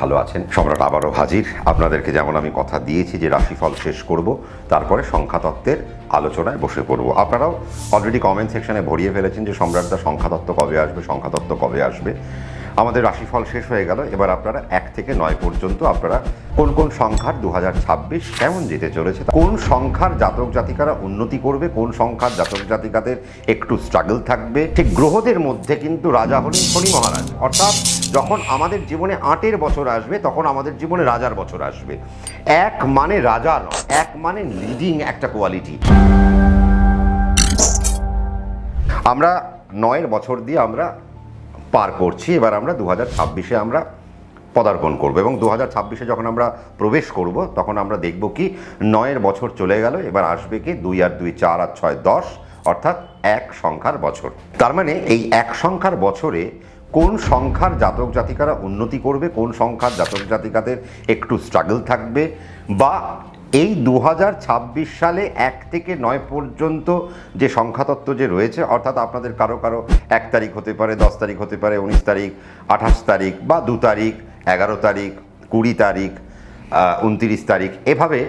ভালো আছেন। সম্রাট আবারও হাজির। আপনাদেরকে যেমন আমি কথা দিয়েছি যে রাশিফল শেষ করব, তারপরে সংখ্যাতত্ত্বের আলোচনায় বসে পড়ব। আপনারাও অলরেডি কমেন্ট সেকশনে ভরিয়ে ফেলেছেন যে সম্রাটদা সংখ্যাতত্ত্ব কবে আসবে, সংখ্যাতত্ত্ব কবে আসবে। আমাদের রাশিফল শেষ হয়ে গেল। এবার আপনারা এক থেকে নয় পর্যন্ত আপনারা কোন কোন সংখ্যার দু হাজার ছাব্বিশ কেমন যেতে চলেছে, কোন সংখ্যার জাতক জাতিকারা উন্নতি করবে, কোন সংখ্যার জাতক জাতিকাদের একটু স্ট্রাগল থাকবে। ঠিক গ্রহদের মধ্যে কিন্তু রাজা হলেন শনি মহারাজ। অর্থাৎ যখন আমাদের জীবনে আটের বছর আসবে, তখন আমাদের জীবনে রাজার বছর আসবে। এক মানে রাজা নয়, এক মানে লিডিং একটা কোয়ালিটি আমরা নয়ের বছর দিয়ে আমরা পার করছি, এবার আমরা দু হাজার ছাব্বিশে আমরা পদার্পণ করব এবং দু হাজার ছাব্বিশে যখন আমরা প্রবেশ করব, তখন আমরা দেখব কি নয়ের বছর চলে গেল, এবার আসবে কি দুই আর দুই চার আর ছয় দশ, অর্থাৎ এক সংখ্যার বছর। তার মানে এই এক সংখ্যার বছরে কোন সংখ্যার জাতক জাতিকারা উন্নতি করবে, কোন সংখ্যার জাতক জাতিকাদের একটু স্ট্রাগল থাকবে, বা এই দু হাজার ছাব্বিশ সালে এক থেকে নয় পর্যন্ত যে সংখ্যাতত্ত্ব যে রয়েছে, অর্থাৎ আপনাদের কারও কারও এক তারিখ হতে পারে, দশ তারিখ হতে পারে, উনিশ তারিখ, আঠাশ তারিখ, বা দু তারিখ, এগারো তারিখ, কুড়ি তারিখ উনতিরিশ তারিখ, এভাবে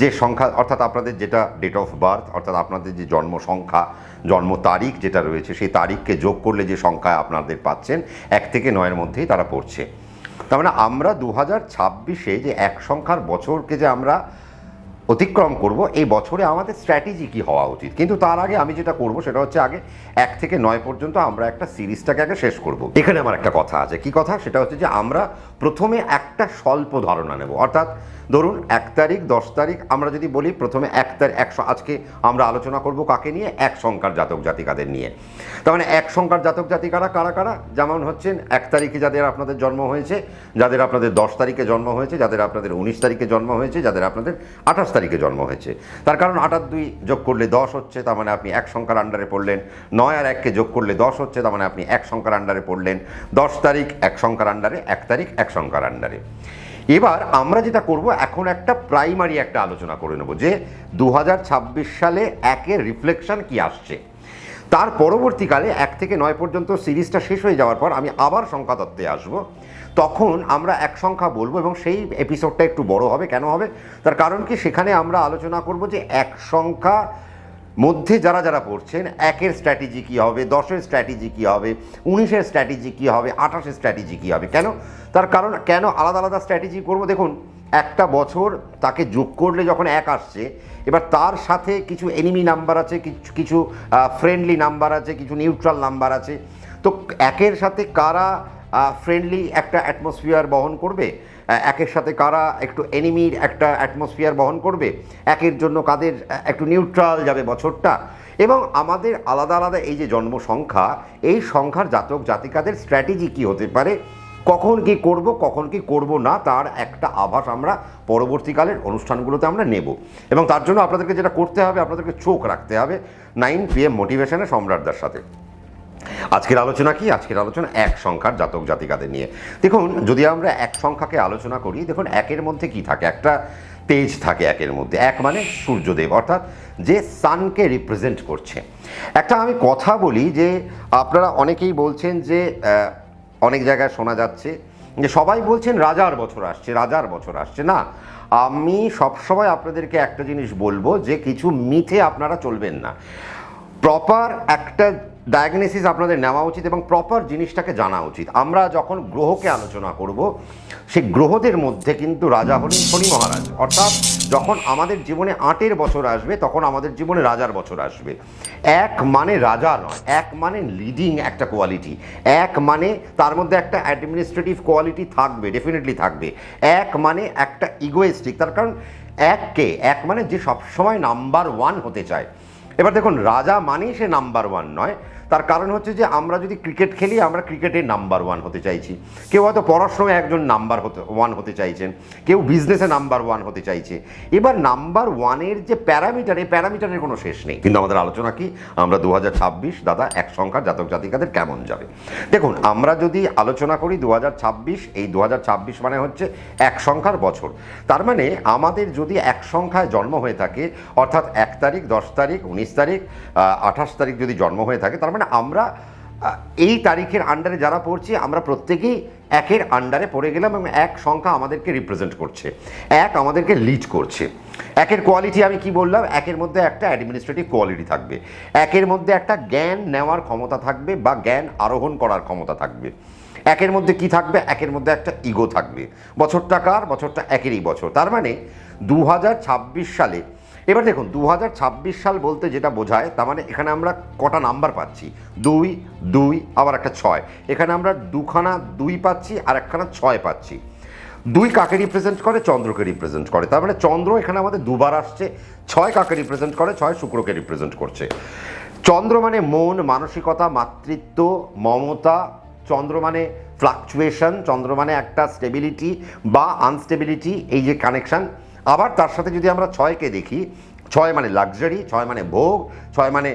যে সংখ্যা, অর্থাৎ আপনাদের যেটা ডেট অফ বার্থ অর্থাৎ আপনাদের যে জন্ম সংখ্যা জন্ম তারিখ যেটা রয়েছে, সেই তারিখকে যোগ করলে যে সংখ্যা আপনাদের পাচ্ছেন, এক থেকে নয়ের মধ্যেই তারা পড়ছে। তার মানে আমরা দু হাজার ছাব্বিশে যে এক সংখ্যার বছরকে যে আমরা অতিক্রম করব, এই বছরে আমাদের স্ট্র্যাটেজি কি হওয়া উচিত? কিন্তু তার আগে আমি যেটা করব সেটা হচ্ছে আগে এক থেকে নয় পর্যন্ত আমরা একটা সিরিজটাকে আগে শেষ করব। এখানে আমার একটা কথা আছে। কি কথা? সেটা হচ্ছে যে আমরা প্রথমে একটা স্বল্প ধারণা নেব। অর্থাৎ ধরুন এক তারিখ, দশ তারিখ, আমরা যদি বলি প্রথমে এক তারিখ একশো, আজকে আমরা আলোচনা করব কাকে নিয়ে? এক সংখ্যার জাতক জাতিকাদের নিয়ে। তার মানে এক সংখ্যার জাতক জাতিকারা কারা কারা? যেমন হচ্ছেন এক তারিখে যাদের আপনাদের জন্ম হয়েছে, যাদের আপনাদের দশ তারিখে জন্ম হয়েছে, যাদের আপনাদের উনিশ তারিখে জন্ম হয়েছে, যাদের আপনাদের আঠাশ তারিখে জন্ম হয়েছে। তার কারণ আটার দুই যোগ করলে দশ হচ্ছে, তার মানে আপনি এক সংখ্যার আন্ডারে পড়লেন। নয় আর এককে যোগ করলে দশ হচ্ছে, তার মানে আপনি এক সংখ্যার আন্ডারে পড়লেন। দশ তারিখ এক সংখ্যার আন্ডারে এক তারিখ এক সংখ্যার আন্ডারে এবার আমরা যেটা করব, এখন একটা প্রাইমারি একটা আলোচনা করে নেব যে দু হাজার ছাব্বিশ সালে একের রিফ্লেকশন কি আসছে। তার পরবর্তীকালে এক থেকে নয় পর্যন্ত সিরিজটা শেষ হয়ে যাওয়ার পর আমি আবার সংখ্যাতত্ত্বে আসব। তখন আমরা এক সংখ্যা বলব এবং সেই এপিসোডটা একটু বড় হবে। কেন হবে? তার কারণ কি? সেখানে আমরা আলোচনা করব যে এক সংখ্যা মধ্যে যারা যারা পড়ছেন, একের স্ট্র্যাটেজি কী হবে, দশের স্ট্র্যাটেজি কী হবে, উনিশের স্ট্র্যাটেজি কী হবে, আঠাশের স্ট্র্যাটেজি কী হবে? কেন? তার কারণ কেন আলাদা আলাদা স্ট্র্যাটেজি করব? দেখুন, একটা বছর তাকে যোগ করলে যখন এক আসছে, এবার তার সাথে কিছু এনিমি নাম্বার আছে কিছু কিছু ফ্রেন্ডলি নাম্বার আছে, কিছু নিউট্রাল নাম্বার আছে। তো একের সাথে কারা ফ্রেন্ডলি একটা অ্যাটমসফিয়ার বহন করবে? একের সাথে কারা একটু এনিমির একটা অ্যাটমসফিয়ার বহন করবে? একের জন্য কাদের একটু নিউট্রাল যাবে বছরটা? এবং আমাদের আলাদা আলাদা এই যে জন্ম সংখ্যা, এই সংখ্যার জাতক জাতিকাদের স্ট্র্যাটেজি কি হতে পারে? কখন কি করব, কখন কি করব না, তার একটা আভাস আমরা পরবর্তীকালের অনুষ্ঠানগুলোতে আমরা নেব। এবং তার জন্য আপনাদেরকে যেটা করতে হবে, আপনাদেরকে চোখ রাখতে হবে নাইন পি এম মোটিভেশনে সম্রাটদার সাথে। আজকের আলোচনা কি? আজকের আলোচনা এক সংখ্যার জাতক জাতিকাদের নিয়ে। দেখুন, যদি আমরা এক সংখ্যাকে আলোচনা করি, দেখুন, একের মধ্যে কি থাকে? একটা তেজ থাকে একের মধ্যে। এক মানে সূর্যদেব, অর্থাৎ যে সানকে রিপ্রেজেন্ট করছে। একটা আমি কথা বলি যে, আপনারা অনেকেই বলছেন যে অনেক জায়গায় শোনা যাচ্ছে যে, সবাই বলছেন রাজার বছর আসছে, রাজার বছর আসছে। না, আমি সবসময় আপনাদেরকে একটা জিনিস বলব যে, কিছু মিথে আপনারা চলবেন না। প্রপার একটা ডায়াগনোসিস আপনাদের নেওয়া উচিত এবং প্রপার জিনিসটাকে জানা উচিত। আমরা যখন গ্রহকে আলোচনা করব সেই গ্রহদের মধ্যে কিন্তু রাজা হলেন শনি মহারাজ। অর্থাৎ যখন আমাদের জীবনে আটের বছর আসবে, তখন আমাদের জীবনে রাজার বছর আসবে। এক মানে রাজা নয়, এক মানে লিডিং একটা কোয়ালিটি এক মানে তার মধ্যে একটা অ্যাডমিনিস্ট্রেটিভ কোয়ালিটি থাকবে ডেফিনেটলি থাকবে। এক মানে একটা ইগোয়েস্টিক তার কারণ এককে এক মানে যে সবসময় নাম্বার ওয়ান হতে চায়। এবার দেখুন রাজা মানেই সে নাম্বার ওয়ান নয়। তার কারণ হচ্ছে যে আমরা যদি ক্রিকেট খেলি, আমরা ক্রিকেটে নাম্বার ওয়ান হতে চাইছি। কেউ হয়তো পড়াশোনায় একজন নাম্বার হতে, ওয়ান হতে চাইছেন। কেউ বিজনেসে নাম্বার ওয়ান হতে চাইছে। এবার নাম্বার ওয়ানের যে প্যারামিটার, এই প্যারামিটারের কোনো শেষ নেই। কিন্তু আমাদের আলোচনা কি? আমরা দু হাজার ছাব্বিশ, দাদা, এক সংখ্যার জাতক জাতিকাদের কেমন যাবে? দেখুন, আমরা যদি আলোচনা করি দু হাজার ছাব্বিশ, এই দু হাজার ছাব্বিশ মানে হচ্ছে এক সংখ্যার বছর। তার মানে আমাদের যদি এক সংখ্যায় জন্ম হয়ে থাকে, অর্থাৎ এক তারিখ, দশ তারিখ, উনিশ তারিখ আঠাশ তারিখ যদি জন্ম হয়ে থাকে, তার মানে আমরা এই তারিখের আন্ডারে যারা পড়ছি, আমরা প্রত্যেকেই একের আন্ডারে পড়ে গেলাম এবং এক সংখ্যা আমাদেরকে রিপ্রেজেন্ট করছে, এক আমাদেরকে লিড করছে। একের কোয়ালিটি আমি কি বললাম? একের মধ্যে একটা অ্যাডমিনিস্ট্রেটিভ কোয়ালিটি থাকবে। একের মধ্যে একটা জ্ঞান নেওয়ার ক্ষমতা থাকবে বা জ্ঞান আরোহণ করার ক্ষমতা থাকবে। একের মধ্যে কি থাকবে? একের মধ্যে একটা ইগো থাকবে। বছরটা কার? বছরটা একেরই বছর। তার মানে দু হাজার ছাব্বিশ সালে এবার দেখুন দু হাজার ছাব্বিশ সাল বলতে যেটা বোঝায়, তার মানে এখানে আমরা কটা নাম্বার পাচ্ছি। দুই দুই, আবার একটা ছয়। এখানে আমরা দুখানা দুই পাচ্ছি আর একখানা ছয় পাচ্ছি। দুই কাকে রিপ্রেজেন্ট করে? চন্দ্রকে রিপ্রেজেন্ট করে। তার মানে চন্দ্র এখানে আমাদের দুবার আসছে। ছয় কাকে রিপ্রেজেন্ট করে? ছয় শুক্রকে রিপ্রেজেন্ট করছে। চন্দ্র মানে মন, মানসিকতা, মাতৃত্ব, মমতা। চন্দ্র মানে ফ্লাকচুয়েশন চন্দ্র মানে একটা স্টেবিলিটি বা আনস্টেবিলিটি এই যে কানেকশন আবার তার সাথে যদি আমরা ছয়কে দেখি, ছয় মানে লাক্সারি ছয় মানে ভোগ, ছয় মানে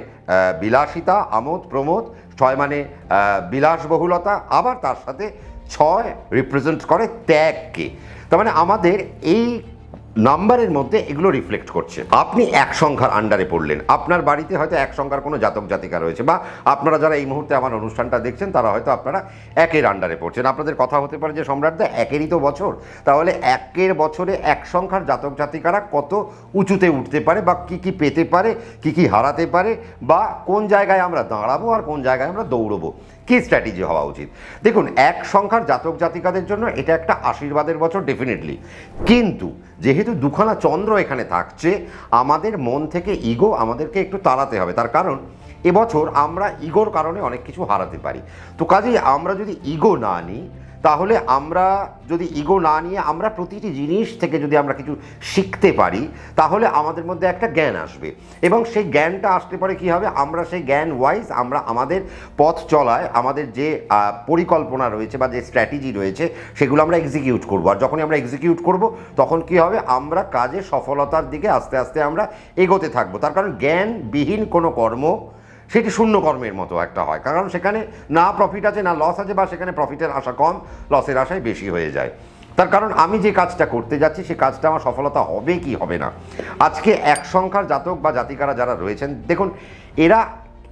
বিলাসিতা, আমোদ, প্রমোদ, ছয় মানে বিলাসবহুলতা, আবার তার সাথে ছয় রিপ্রেজেন্ট করে ত্যাগকে। তার মানে আমাদের এই নাম্বারের মধ্যে এগুলো রিফ্লেক্ট করছে। আপনি এক সংখ্যার আন্ডারে পড়লেন। আপনার বাড়িতে হয়তো এক সংখ্যার কোনো জাতক, জাতিকা রয়েছে বা আপনারা যারা এই মুহূর্তে আমার অনুষ্ঠানটা দেখছেন, তারা হয়তো আপনারা একের আন্ডারে পড়ছেন। আপনাদের কথা হতে পারে যে, সম্রাটদা, একেরই তো বছর। তাহলে একের বছরে এক সংখ্যার জাতক, জাতিকারা কত উঁচুতে উঠতে পারে বা কি কি পেতে পারে, কি কি হারাতে পারে বা কোন জায়গায় আমরা দাঁড়াবো আর কোন জায়গায় আমরা দৌড়বো? কি স্ট্র্যাটেজি হওয়া উচিত? দেখুন, এক সংখ্যার জাতক জাতিকাদের জন্য এটা একটা আশীর্বাদের বছর ডেফিনেটলি কিন্তু যেহেতু দুখানা চন্দ্র এখানে থাকছে, আমাদের মন থেকে ইগো আমাদেরকে একটু তাড়াতে হবে। তার কারণ, এবছর আমরা ইগোর কারণে অনেক কিছু হারাতে পারি। তো কাজেই আমরা যদি ইগো না নিই তাহলে আমরা যদি ইগো না নিয়ে আমরা প্রতিটি জিনিস থেকে যদি আমরা কিছু শিখতে পারি, তাহলে আমাদের মধ্যে একটা জ্ঞান আসবে। এবং সেই জ্ঞানটা আসতে পারে কি হবে? আমরা সেই জ্ঞান ওয়াইজ আমরা আমাদের পথ চলায়, আমাদের যে পরিকল্পনা রয়েছে বা যে স্ট্র্যাটেজি রয়েছে, সেগুলো আমরা এক্সিকিউট করব। আর যখনই আমরা এক্সিকিউট করব, তখন কি হবে? আমরা কাজে সফলতার দিকে আস্তে আস্তে আমরা এগোতে থাকব। তার কারণ জ্ঞানবিহীন কোনো কর্ম সেটি শূন্য কর্মের মতো একটা হয়? কারণ সেখানে না প্রফিট আছে, না লস আছে, বা সেখানে প্রফিটের আশা কম লসের আশায় বেশি হয়ে যায়। তার কারণ আমি যে কাজটা করতে যাচ্ছি, সে কাজটা আমার সফলতা হবে কি হবে না? আজকে এক সংখ্যার জাতক বা জাতিকারা যারা রয়েছেন, দেখুন, এরা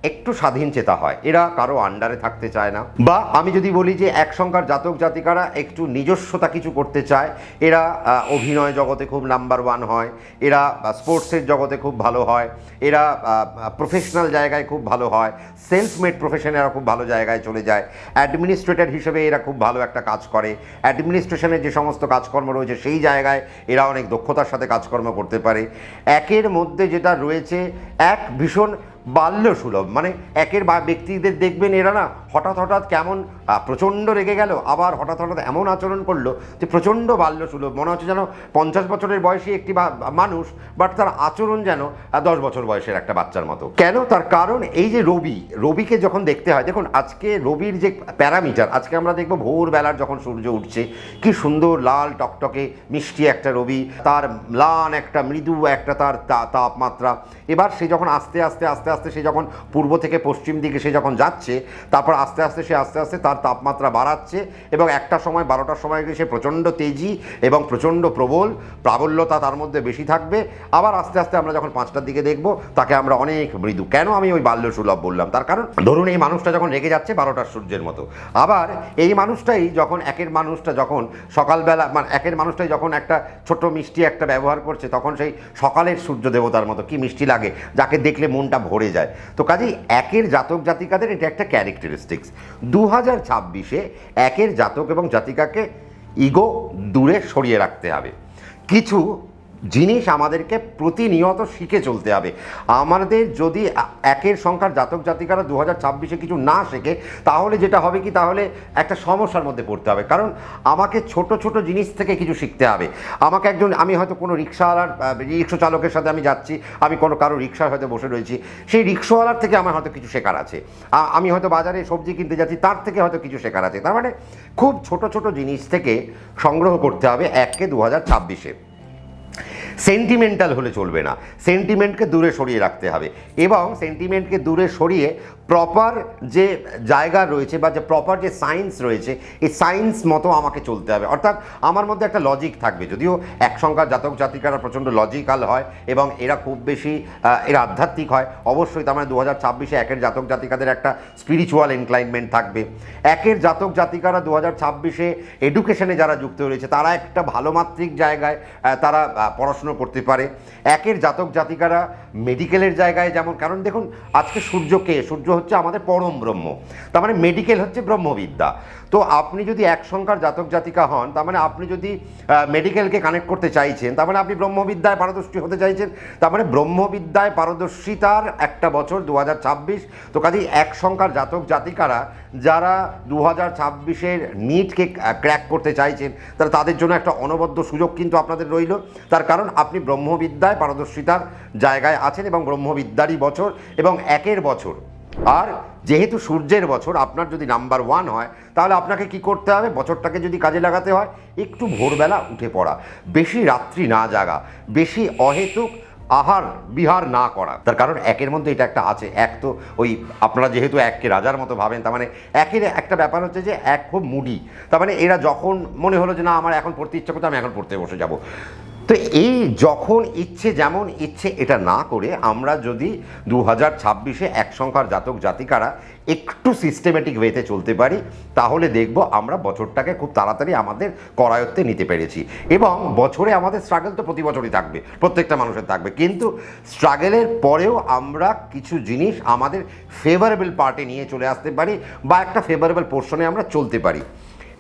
একটু স্বাধীন চেতা হয়। এরা কারও আন্ডারে থাকতে চায় না। বা আমি যদি বলি যে এক সংখ্যার জাতক জাতিকারা একটু নিজস্বতা কিছু করতে চায়, এরা অভিনয় জগতে খুব নাম্বার ওয়ান হয়, এরা স্পোর্টসের জগতে খুব ভালো হয়, এরা প্রফেশনাল জায়গায় খুব ভালো হয় সেলস মেড প্রফেশনে এরা খুব ভালো জায়গায় চলে যায়। অ্যাডমিনিস্ট্রেটর হিসেবে এরা খুব ভালো একটা কাজ করে। অ্যাডমিনিস্ট্রেশনের যে সমস্ত কাজকর্ম রয়েছে সেই জায়গায় এরা অনেক দক্ষতার সাথে কাজকর্ম করতে পারে। একের মধ্যে যেটা রয়েছে, এক ভীষণ বাল্য সুলভ। মানে একের ব্যক্তিদের দেখবেন এরা না হঠাৎ হঠাৎ কেমন প্রচণ্ড রেগে গেল, আবার হঠাৎ হঠাৎ এমন আচরণ করল যে প্রচণ্ড বাল্য সুলভ। মনে হচ্ছে যেন পঞ্চাশ বছরের বয়সী একটি মানুষ, বাট তার আচরণ যেন দশ বছর বয়সের একটা বাচ্চার মতো। কেন? তার কারণ এই যে রবি, রবিকে যখন দেখতে হয়, দেখুন, আজকে রবির যে প্যারামিটার, আজকে আমরা দেখব ভোরবেলার যখন সূর্য উঠছে, কি সুন্দর লাল টকটকে মিষ্টি একটা রবি, তার ম্লান একটা, মৃদু একটা তার তাপমাত্রা। এবার সে যখন আস্তে আস্তে আস্তে আস্তে সে যখন পূর্ব থেকে পশ্চিম দিকে সে যখন যাচ্ছে, তারপর আস্তে আস্তে সে আস্তে আস্তে তার তাপমাত্রা বাড়াচ্ছে এবং একটা সময়, বারোটার সময় সে প্রচণ্ড তেজি এবং প্রচণ্ড প্রবল। প্রাবল্যতা তার মধ্যে বেশি থাকবে। আবার আস্তে আস্তে আমরা যখন পাঁচটার দিকে দেখব, তাকে আমরা অনেক মৃদু। কেন আমি ওই বাল্য সুলভ বললাম? তার কারণ, ধরুন এই মানুষটা যখন রেগে যাচ্ছে বারোটার সূর্যের মতো। আবার এই মানুষটাই যখন, একের মানুষটা যখন সকালবেলা মানে একের মানুষটাই যখন একটা ছোট মিষ্টি একটা ব্যবহার করছে, তখন সেই সকালের সূর্য দেবতার মতো, কি মিষ্টি লাগে, যাকে দেখলে মনটা ভরে যায়। তো কাজেই একের জাতক জাতিকাদের এটা একটা ক্যারেক্টারিস্টিক্স দু হাজার ছাব্বিশে একের জাতক এবং জাতিকাকে ইগো দূরে সরিয়ে রাখতে হবে। কিছু জিনিস আমাদেরকে প্রতিনিয়ত শিখে চলতে হবে। আমাদের যদি একের সংখ্যার জাতক জাতিকারা দু হাজার ছাব্বিশে কিছু না শেখে, তাহলে যেটা হবে কি? তাহলে একটা সমস্যার মধ্যে পড়তে হবে। কারণ আমাকে ছোট ছোট জিনিস থেকে কিছু শিখতে হবে। আমাকে একজন, আমি হয়তো কোনো রিক্সাওয়ালার রিক্সা চালকের সাথে আমি যাচ্ছি, আমি কোনো কারও রিক্সায় হয়তো বসে রয়েছি, সেই রিক্সাওয়ালার থেকে আমার হয়তো কিছু শেখার আছে। আমি হয়তো বাজারে সবজি কিনতে যাচ্ছি, তার থেকে হয়তো কিছু শেখার আছে। তার মানে খুব ছোট ছোট জিনিস থেকে সংগ্রহ করতে হবে এককে দু হাজার ছাব্বিশে। সেন্টিমেন্টাল হলে চলবে না। সেন্টিমেন্টকে দূরে সরিয়ে রাখতে হবে। এবং সেন্টিমেন্টকে দূরে সরিয়ে প্রপার যে জায়গা রয়েছে বা যে প্রপার যে সায়েন্স রয়েছে এই সায়েন্স মতো আমাকে চলতে হবে। অর্থাৎ আমার মধ্যে একটা লজিক থাকবে। যদিও এক সংখ্যার জাতক জাতিকারা প্রচণ্ড লজিক্যাল হয় এবং এরা খুব বেশি এরা আধ্যাত্মিক হয় অবশ্যই তার মানে দু হাজার ছাব্বিশে একের জাতক জাতিকাদের একটা স্পিরিচুয়াল এনক্লাইনমেন্ট থাকবে। একের জাতক জাতিকারা দু হাজার ছাব্বিশে এডুকেশনে যারা যুক্ত রয়েছে তারা একটা ভালো মাত্রিক জায়গায় তারা আহ, পড়াশুনো করতে পারে। একের জাতক জাতিকারা মেডিকেলের জায়গায় যেমন, কারণ দেখুন, আজকে সূর্যকে সূর্য হচ্ছে আমাদের পরম ব্রহ্ম। তার মানে মেডিকেল হচ্ছে ব্রহ্মবিদ্যা। তো আপনি যদি এক সংখ্যার জাতক জাতিকা হন, তার মানে আপনি যদি মেডিকেলকে কানেক্ট করতে চাইছেন, তার মানে আপনি ব্রহ্মবিদ্যায় পারদর্শী হতে চাইছেন, তার মানে ব্রহ্মবিদ্যায় পারদর্শিতার একটা বছর দু হাজার ছাব্বিশ। তো কাজেই এক সংখ্যার জাতক জাতিকারা যারা দু হাজার ছাব্বিশের নিটকে ক্র্যাক করতে চাইছেন, তারা তাদের জন্য একটা অনবদ্য সুযোগ কিন্তু আপনাদের রইল। তার কারণ আপনি ব্রহ্মবিদ্যায় পারদর্শিতার জায়গায় আছেন এবং ব্রহ্মবিদ্যারই বছর এবং একের বছর। আর যেহেতু সূর্যের বছর, আপনার যদি নাম্বার ওয়ান হয়, তাহলে আপনাকে কি করতে হবে? বছরটাকে যদি কাজে লাগাতে হয়, একটু ভোরবেলা উঠে পড়া। বেশি রাত্রি না জাগা, বেশি অহেতুক আহার বিহার না করা। তার কারণ একের মধ্যে এটা একটা আছে। এক তো ওই আপনারা যেহেতু এককে রাজার মতো ভাবেন, তার মানে একের একটা ব্যাপার হচ্ছে যে এক খুব মুডি। তার মানে এরা যখন মনে হলো যে না, আমার এখন পড়তে ইচ্ছা করতে আমি এখন পড়তে বসে যাব। তো এই যখন ইচ্ছে যেমন ইচ্ছে এটা না করে, আমরা যদি দু হাজার ছাব্বিশে এক সংখ্যার জাতক জাতিকারা একটু সিস্টেমেটিক ওয়েতে চলতে পারি, তাহলে দেখব আমরা বছরটাকে খুব তাড়াতাড়ি আমাদের করায়ত্তে নিতে পেরেছি। এবং বছরে আমাদের স্ট্রাগল তো প্রতি বছরই থাকবে, প্রত্যেকটা মানুষের থাকবে। কিন্তু স্ট্রাগলের পরেও আমরা কিছু জিনিস আমাদের ফেভারেবল পার্টে নিয়ে চলে আসতে পারি বা একটা ফেভারেবল পোর্শনে আমরা চলতে পারি।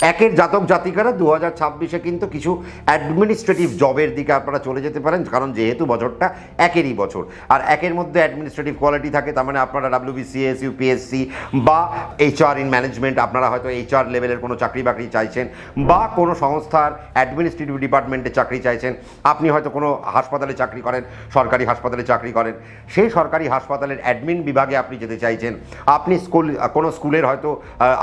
একের জাতক জাতিকারা দু হাজার ছাব্বিশে কিন্তু কিছু অ্যাডমিনিস্ট্রেটিভ জবের দিকে আপনারা চলে যেতে পারেন, কারণ যেহেতু বছরটা একেরই বছর। আর একের মধ্যে অ্যাডমিনিস্ট্রেটিভ কোয়ালিটি থাকে, তার মানে আপনারা ডাব্লিউবিসিএস ইউপিএসসি বা এইচআর ইন ম্যানেজমেন্ট আপনারা হয়তো এইচআর লেভেলের কোনো চাকরি বাকরি চাইছেন বা কোনো সংস্থার অ্যাডমিনিস্ট্রেটিভ ডিপার্টমেন্টে চাকরি চাইছেন। আপনি হয়তো কোনো হাসপাতালে চাকরি করেন, সরকারি হাসপাতালে চাকরি করেন। সেই সরকারি হাসপাতালের অ্যাডমিন বিভাগে আপনি যেতে চাইছেন। আপনি স্কুল, কোনো স্কুলের হয়তো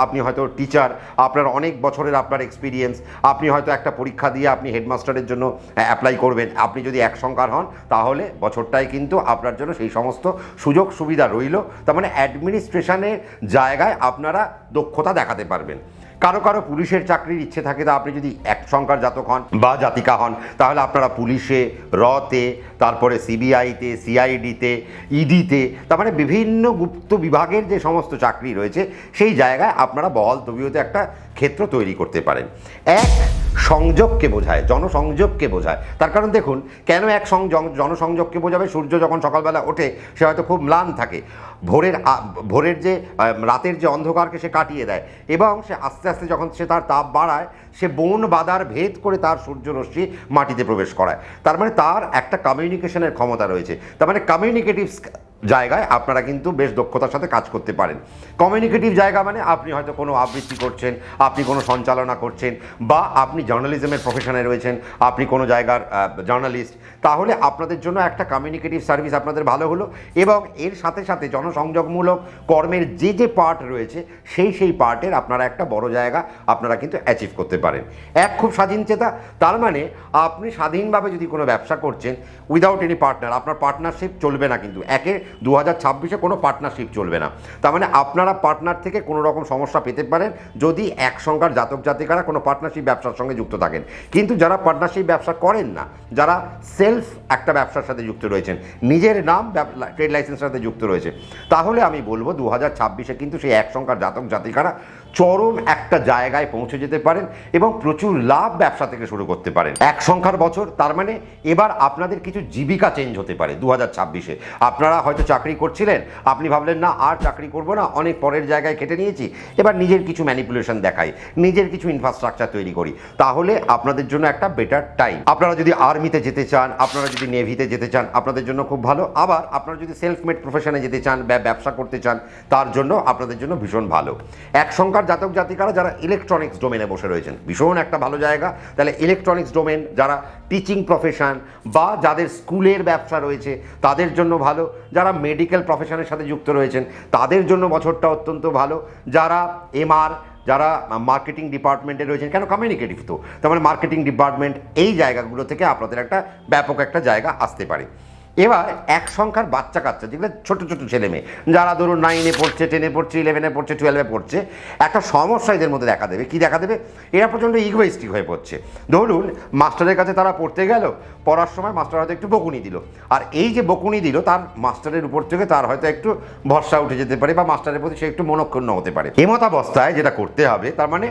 আপনি হয়তো টিচার আপনার অনেক বছরের আপনার এক্সপিরিয়েন্স আপনি হয়তো একটা পরীক্ষা দিয়ে আপনি হেডমাস্টারের জন্য অ্যাপ্লাই করবেন। আপনি যদি এক সংখ্যার হন, তাহলে বছরটায় কিন্তু আপনার জন্য সেই সমস্ত সুযোগ সুবিধা রইল। তার মানে অ্যাডমিনিস্ট্রেশনের জায়গায় আপনারা দক্ষতা দেখাতে পারবেন। কারও কারও পুলিশের চাকরির ইচ্ছে থাকে, তা আপনি যদি এক সংখ্যার জাতক হন বা জাতিকা হন, তাহলে আপনারা পুলিশে, রতে, তারপরে সিবিআইতে, সিআইডিতে, ইডিতে, তার মানে বিভিন্ন গুপ্ত বিভাগের যে সমস্ত চাকরি রয়েছে, সেই জায়গায় আপনারা বহল তবিয়তে একটা ক্ষেত্র তৈরি করতে পারেন। এক সংযোগকে বোঝায়, জনসংযোগকে বোঝায়। তার কারণ দেখুন, কেন এক সংযোগ জনসংযোগকে বোঝাবে? সূর্য যখন সকালবেলা ওঠে, সে হয়তো খুব ম্লান থাকে। ভোরের ভোরের যে রাতের যে অন্ধকারকে সে কাটিয়ে দেয় এবং সে আস্তে আস্তে যখন সে তার তাপ বাড়ায়, সে বন বাদার ভেদ করে তার সূর্যরশ্মি মাটিতে প্রবেশ করায়। তার মানে তার একটা কমিউনিকেশনের ক্ষমতা রয়েছে। তার মানে কমিউনিকেটিভ জায়গায় আপনারা কিন্তু বেশ দক্ষতার সাথে কাজ করতে পারেন। কমিউনিকেটিভ জায়গা মানে আপনি হয়তো কোনো আবৃত্তি করছেন, আপনি কোনো সঞ্চালনা করছেন বা আপনি জার্নালিজমের প্রফেশনে রয়েছেন, আপনি কোনো জায়গার জার্নালিস্ট। তাহলে আপনাদের জন্য একটা কমিউনিকেটিভ সার্ভিস আপনাদের ভালো হলো এবং এর সাথে সাথে জনসংযোগমূলক কর্মের যে যে পার্ট রয়েছে, সেই সেই পার্টের আপনারা একটা বড় জায়গা আপনারা কিন্তু অ্যাচিভ করতে পারেন। এক খুব স্বাধীন চেতা, তার মানে আপনি স্বাধীনভাবে যদি কোনো ব্যবসা করছেন উইদাউট এনি পার্টনার আপনার পার্টনারশিপ চলবে না কিন্তু। একে দু হাজার ছাব্বিশে কোনো পার্টনারশিপ চলবে না। তার মানে আপনারা পার্টনার থেকে কোনো রকম সমস্যা পেতে পারেন যদি এক সংখ্যার জাতক জাতিকারা কোনো পার্টনারশিপ ব্যবসার সঙ্গে যুক্ত থাকেন। কিন্তু যারা পার্টনারশিপ ব্যবসা করেন না, যারা সেলফ একটা ব্যবসার সাথে যুক্ত রয়েছেন, নিজের নাম ট্রেড লাইসেন্সের সাথে যুক্ত রয়েছে, তাহলে আমি বলব দু হাজার ছাব্বিশে কিন্তু সেই এক সংখ্যার জাতক জাতিকারা চরম একটা জায়গায় পৌঁছে যেতে পারেন এবং প্রচুর লাভ ব্যবসা থেকে শুরু করতে পারেন। এক সংখ্যার বছর, তার মানে এবার আপনাদের কিছু জীবিকা চেঞ্জ হতে পারে দু হাজার ছাব্বিশে। আপনারা হয়তো চাকরি করছিলেন, আপনি ভাবলেন, না, আর চাকরি করব না, অনেক পরের জায়গায় কেটে নিয়েছি। এবার নিজের কিছু ম্যানিপুলেশন দেখাই, নিজের কিছু ইনফ্রাস্ট্রাকচার তৈরি করি। তাহলে আপনাদের জন্য একটা বেটার টাইম আপনারা যদি আর্মিতে যেতে চান, আপনারা যদি নেভিতে যেতে চান, আপনাদের জন্য খুব ভালো। আবার আপনারা যদি সেলফ মেড প্রফেশনে যেতে চান বা ব্যবসা করতে চান, তার জন্য আপনাদের জন্য ভীষণ ভালো। এক সংখ্যার জাতক জাতিকারা যারা ইলেকট্রনিক্স ডোমেনে বসে রয়েছেন, ভীষণ একটা ভালো জায়গা। তাহলে ইলেকট্রনিক্স ডোমেন যারা টিচিং প্রফেশন বা যাদের স্কুলের ব্যবসা রয়েছে, তাদের জন্য ভালো। যারা মেডিকেল প্রফেশনের সাথে যুক্ত রয়েছেন, তাদের জন্য বছরটা অত্যন্ত ভালো। যারা এমআর যারা মার্কেটিং ডিপার্টমেন্টে রয়েছেন, কেন কমিউনিকেটিভ তো? তার মানে মার্কেটিং ডিপার্টমেন্ট এই জায়গাগুলো থেকে আপনাদের একটা ব্যাপক একটা জায়গা আসতে পারে। এবার এক সংখ্যার বাচ্চা কাচ্চা, যেগুলো ছোট ছোট ছেলে মেয়ে, যারা ধরুন নাইনে পড়ছে টেনে পড়ছে ইলেভেনে পড়ছে টুয়েলভে পড়ছে, একটা সমস্যা এদের মধ্যে দেখা দেবে। কি দেখা দেবে? এরা প্রচণ্ড ইগোয়েস্টিক হয়ে পড়ছে। ধরুন, মাস্টারের কাছে তারা পড়তে গেল, পড়ার সময় মাস্টার হয়তো একটু বকুনি দিল। আর এই যে বকুনি দিল, তার মাস্টারের উপর থেকে তার হয়তো একটু ভরসা উঠে যেতে পারে, বা মাস্টারের প্রতি সে একটু মনক্ষুণ্ণ হতে পারে। এমতাবস্থায় যেটা করতে হবে, তার মানে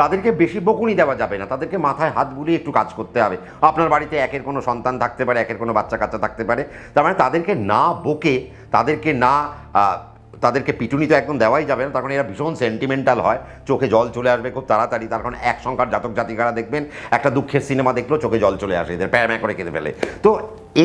তাদেরকে বেশি বকুনি দেওয়া যাবে না। তাদেরকে মাথায় হাত বুলিয়ে একটু কাজ করতে হবে। আপনার বাড়িতে একের কোনো সন্তান থাকতে পারে, একের কোনো বাচ্চা কাচ্চা থাকতে পারে। তার মানে তাদেরকে না বকে, তাদেরকে না তাদেরকে পিটুনি তো একদম দেওয়াই যাবে না। তার তখন এরা ভীষণ সেন্টিমেন্টাল হয়। চোখে জল চলে আসবে খুব তাড়াতাড়ি। তার কারণ এক সংখ্যার জাতক জাতিকারা দেখবেন, একটা দুঃখের সিনেমা দেখলেও চোখে জল চলে আসে, এদের প্যারম্যা করে কেঁদে ফেলে। তো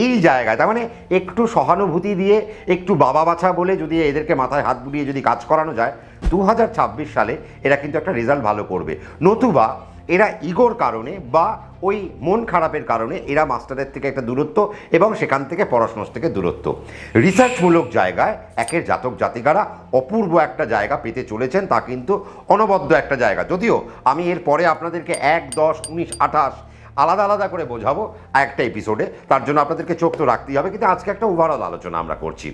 এই জায়গায়, তার মানে একটু সহানুভূতি দিয়ে, একটু বাবা বাছা বলে যদি এদেরকে মাথায় হাত বুলিয়ে যদি কাজ করানো যায় দু হাজার ছাব্বিশ সালে এরা কিন্তু একটা রেজাল্ট ভালো করবে। নতুবা এরা ইগোর কারণে বা ওই মন খারাপের কারণে এরা মাস্টারের থেকে একটা দূরত্ব এবং সেখান থেকে পড়াশোনার থেকে দূরত্ব। রিসার্চমূলক জায়গায় একের জাতক জাতিকারা অপূর্ব একটা জায়গা পেতে চলেছেন, তা কিন্তু অনবদ্য একটা জায়গা। যদিও আমি এর পরে আপনাদেরকে এক, দশ, উনিশ, আঠাশ আলাদা আলাদা করে বোঝাবো একটা এপিসোডে তার জন্য আপনাদেরকে চোখ তো রাখতেই হবে, কিন্তু আজকে একটা ওভারঅল আলোচনা আমরা করছি।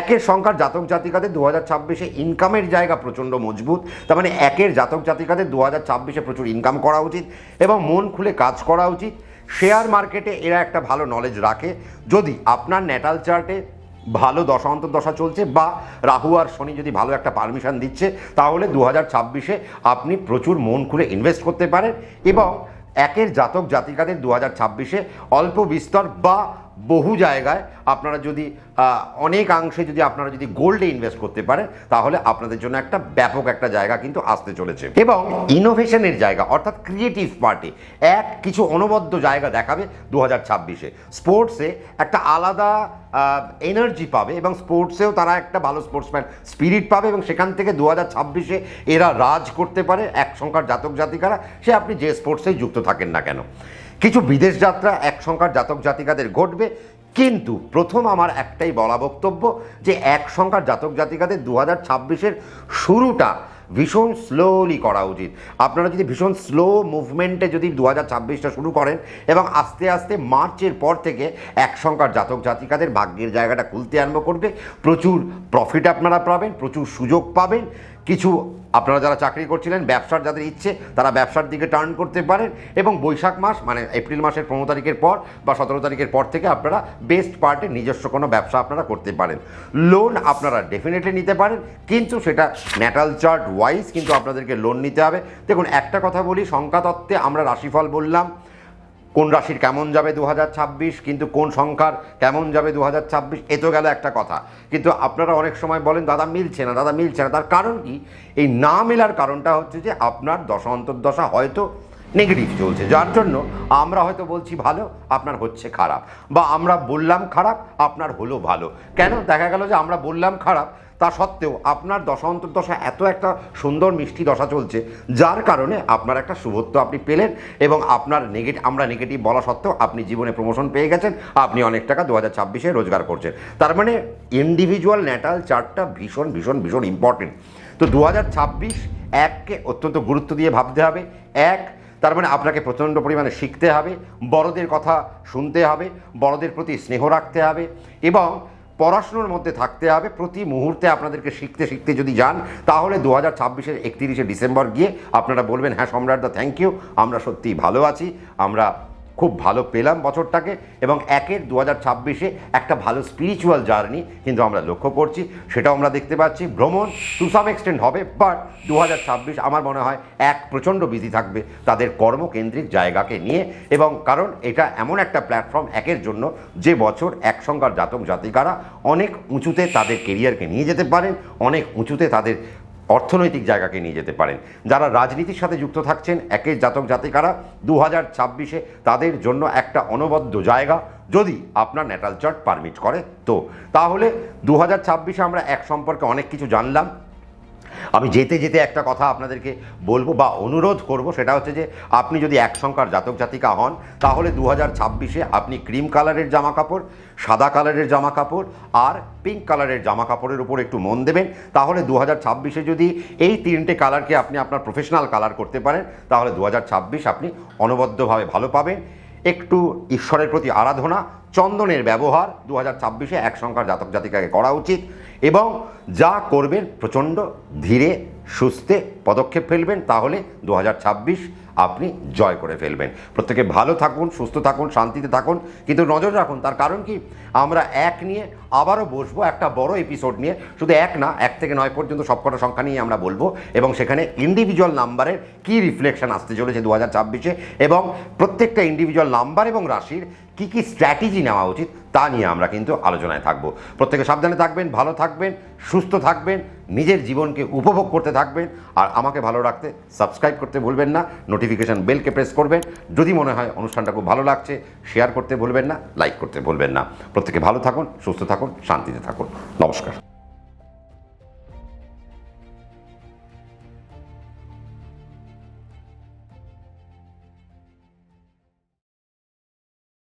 একের সংখ্যার জাতক জাতিকাদের দু হাজার ছাব্বিশে ইনকামের জায়গা প্রচণ্ড মজবুত। তার মানে একের জাতক জাতিকাদের দু হাজার ছাব্বিশে প্রচুর ইনকাম করা উচিত এবং মন খুলে কাজ করা উচিত। শেয়ার মার্কেটে এরা একটা ভালো নলেজ রাখে। যদি আপনার ন্যাটাল চার্টে ভালো দশা চলছে বা রাহু আর শনি যদি ভালো একটা পারমিশন দিচ্ছে, তাহলে দু হাজার ছাব্বিশে আপনি প্রচুর মন খুলে ইনভেস্ট করতে পারেন এবং একের জাতক জাতিকাদের দু হাজার ছাব্বিশে অল্প বিস্তর বা বহু জায়গায় আপনারা যদি অনেকাংশে যদি আপনারা যদি গোল্ডে ইনভেস্ট করতে পারেন, তাহলে আপনাদের জন্য একটা ব্যাপক একটা জায়গা কিন্তু আসতে চলেছে। এবং ইনোভেশনের জায়গা, অর্থাৎ ক্রিয়েটিভ পার্টি এক কিছু অনবদ্য জায়গা দেখাবে দু হাজার ছাব্বিশে। স্পোর্টসে একটা আলাদা এনার্জি পাবে এবং স্পোর্টসেও তারা একটা ভালো স্পোর্টসম্যান স্পিরিট পাবে এবং সেখান থেকে দু হাজার ছাব্বিশে এরা রাজ করতে পারে, এক সংখ্যার জাতক জাতিকারা সে আপনি যে স্পোর্টসেই যুক্ত থাকেন না কেন। কিছু বিদেশ যাত্রা, এক সংখ্যার জাতক জাতিকাদের ঘটবে। কিন্তু প্রথম আমার একটাই বলা বক্তব্য যে এক সংখ্যার জাতক জাতিকাদের দু হাজার ছাব্বিশের শুরুটা ভীষণ স্লোলি করা উচিত। আপনারা যদি ভীষণ স্লো মুভমেন্টে যদি দু হাজার ছাব্বিশটা শুরু করেন এবং আস্তে আস্তে মার্চের পর থেকে এক সংখ্যার জাতক জাতিকাদের ভাগ্যের জায়গাটা খুলতে আরম্ভ করবে, প্রচুর প্রফিট আপনারা পাবেন, প্রচুর সুযোগ পাবেন, কিছু আপনারা যারা চাকরি করছিলেন, ব্যবসার যাদের ইচ্ছে, তারা ব্যবসার দিকে টার্ন করতে পারেন এবং বৈশাখ মাস মানে এপ্রিল মাসের পনেরো তারিখের পর বা সতেরো তারিখের পর থেকে আপনারা বেস্ট পার্টে নিজস্ব কোনো ব্যবসা আপনারা করতে পারেন। লোন আপনারা ডেফিনেটলি নিতে পারেন, কিন্তু সেটা ন্যাটাল চার্ট ওয়াইজ কিন্তু আপনাদেরকে লোন নিতে হবে। দেখুন, একটা কথা বলি সংখ্যাতত্ত্বে আমরা রাশিফল বললাম। কোন রাশির কেমন যাবে দু হাজার ছাব্বিশ, কিন্তু কোন সংখ্যার কেমন যাবে দু হাজার ছাব্বিশ, এ তো গেল একটা কথা। কিন্তু আপনারা অনেক সময় বলেন, দাদা মিলছে না, দাদা মিলছে না। তার কারণ কি? এই না মেলার কারণটা হচ্ছে যে আপনার দশা, অন্তর্দশা হয়তো নেগেটিভ চলছে। যার জন্য আমরা হয়তো বলছি, ভালো, আপনার হচ্ছে খারাপ। বা আমরা বললাম, খারাপ, আপনার হলো ভালো। কেন? দেখা গেল যে আমরা বললাম, খারাপ তা সত্ত্বেও আপনার দশা অন্তর্দশা এত একটা সুন্দর মিষ্টি দশা চলছে, যার কারণে আপনার একটা শুভত্ব আপনি পেলেন এবং আপনার নেগেটিভ আমরা নেগেটিভ বলা সত্ত্বেও আপনি জীবনে প্রমোশন পেয়ে গেছেন, আপনি অনেক টাকা দু হাজার ছাব্বিশে রোজগার করছেন। তার মানে ইন্ডিভিজুয়াল ন্যাটাল চার্টটা ভীষণ ভীষণ ভীষণ ইম্পর্টেন্ট তো দু হাজার ছাব্বিশ এককে অত্যন্ত গুরুত্ব দিয়ে ভাবতে হবে। এক, তার মানে আপনাকে প্রচণ্ড পরিমাণে শিখতে হবে, বড়দের কথা শুনতে হবে, বড়দের প্রতি স্নেহ রাখতে হবে এবং পড়াশুনোর মধ্যে থাকতে হবে। প্রতি মুহূর্তে আপনাদেরকে শিখতে শিখতে যদি যান, তাহলে দু হাজার ছাব্বিশের একত্রিশে ডিসেম্বর গিয়ে আপনারা বলবেন হ্যাঁ সম্রাটদা থ্যাংক ইউ আমরা সত্যিই ভালো আছি, আমরা খুব ভালো পেলাম বছরটাকে এবং একের দু হাজার ছাব্বিশে একটা ভালো স্পিরিচুয়াল জার্নি কিন্তু আমরা লক্ষ্য করছি, সেটাও আমরা দেখতে পাচ্ছি। ভ্রমণ টু সাম এক্সটেন্ট হবে বাট দু হাজার ছাব্বিশ আমার মনে হয় এক প্রচণ্ড বিধি থাকবে তাদের কর্মকেন্দ্রিক জায়গাকে নিয়ে এবং কারণ এটা এমন একটা প্ল্যাটফর্ম একের জন্য যে বছর এক সংখ্যার জাতক জাতিকারা অনেক উঁচুতে তাদের কেরিয়ারকে নিয়ে যেতে পারেন, অনেক উঁচুতে তাদের অর্থনৈতিক জায়গাকে নিয়ে যেতে পারেন। যারা রাজনীতির সাথে যুক্ত থাকছেন একের জাতক জাতিকারা দু হাজার ছাব্বিশে তাদের জন্য একটা অনবদ্য জায়গা। যদি আপনার ন্যাটাল চার্ট পারমিট করে, তো। তাহলে দু হাজার ছাব্বিশে আমরা এক সম্পর্কে অনেক কিছু জানলাম। আমি যেতে যেতে একটা কথা আপনাদেরকে বলব বা অনুরোধ করব, সেটা হচ্ছে যে আপনি যদি এক সংখ্যার জাতক জাতিকা হন, তাহলে দু হাজার ছাব্বিশে আপনি ক্রিম কালারের জামা কাপড় সাদা কালারের জামা কাপড় আর পিঙ্ক কালারের জামা কাপড়ের উপর একটু মন দেবেন। তাহলে দু হাজার ছাব্বিশে যদি এই তিনটে কালারকে আপনি আপনার প্রফেশনাল কালার করতে পারেন, তাহলে দু হাজার ছাব্বিশ আপনি অনবদ্যভাবে ভালো পাবেন। একটু ঈশ্বরের প্রতি আরাধনা, চন্দনের ব্যবহার দু হাজার ছাব্বিশে এক সংখ্যার জাতক জাতিকাকে করা উচিত। এবং যা করবেন প্রচণ্ড ধীরে, সুস্থে পদক্ষেপ ফেলবেন, তাহলে দু হাজার ছাব্বিশ আপনি জয় করে ফেলবেন। প্রত্যেকে ভালো থাকুন, সুস্থ থাকুন, শান্তিতে থাকুন, কিন্তু নজর রাখুন, তার কারণ কি? আমরা এক নিয়ে আবারও বসবো একটা বড় এপিসোড নিয়ে। শুধু এক না, এক থেকে নয় পর্যন্ত সবকটা সংখ্যা নিয়ে আমরা বলব। এবং সেখানে ইন্ডিভিজুয়াল নাম্বারের কী রিফ্লেকশন আসতে চলেছে দু হাজার ছাব্বিশে? এবং প্রত্যেকটা ইন্ডিভিজুয়াল নাম্বার এবং রাশির কী কী স্ট্র্যাটেজি নেওয়া উচিত তা নিয়ে আমরা কিন্তু আলোচনায় থাকব। প্রত্যেকে সাবধানে থাকবেন, ভালো থাকবেন, সুস্থ থাকবেন, নিজের জীবনকে উপভোগ করতে থাকবেন, আর আমাকে ভালো রাখতে সাবস্ক্রাইব করতে ভুলবেন না নোটিফিকেশন বেলকে প্রেস করবেন। যদি মনে হয় অনুষ্ঠানটা খুব ভালো লাগছে শেয়ার করতে ভুলবেন না লাইক করতে ভুলবেন না। প্রত্যেকে ভালো থাকুন, সুস্থ থাকুন শান্তিতে থাকুন। নমস্কার।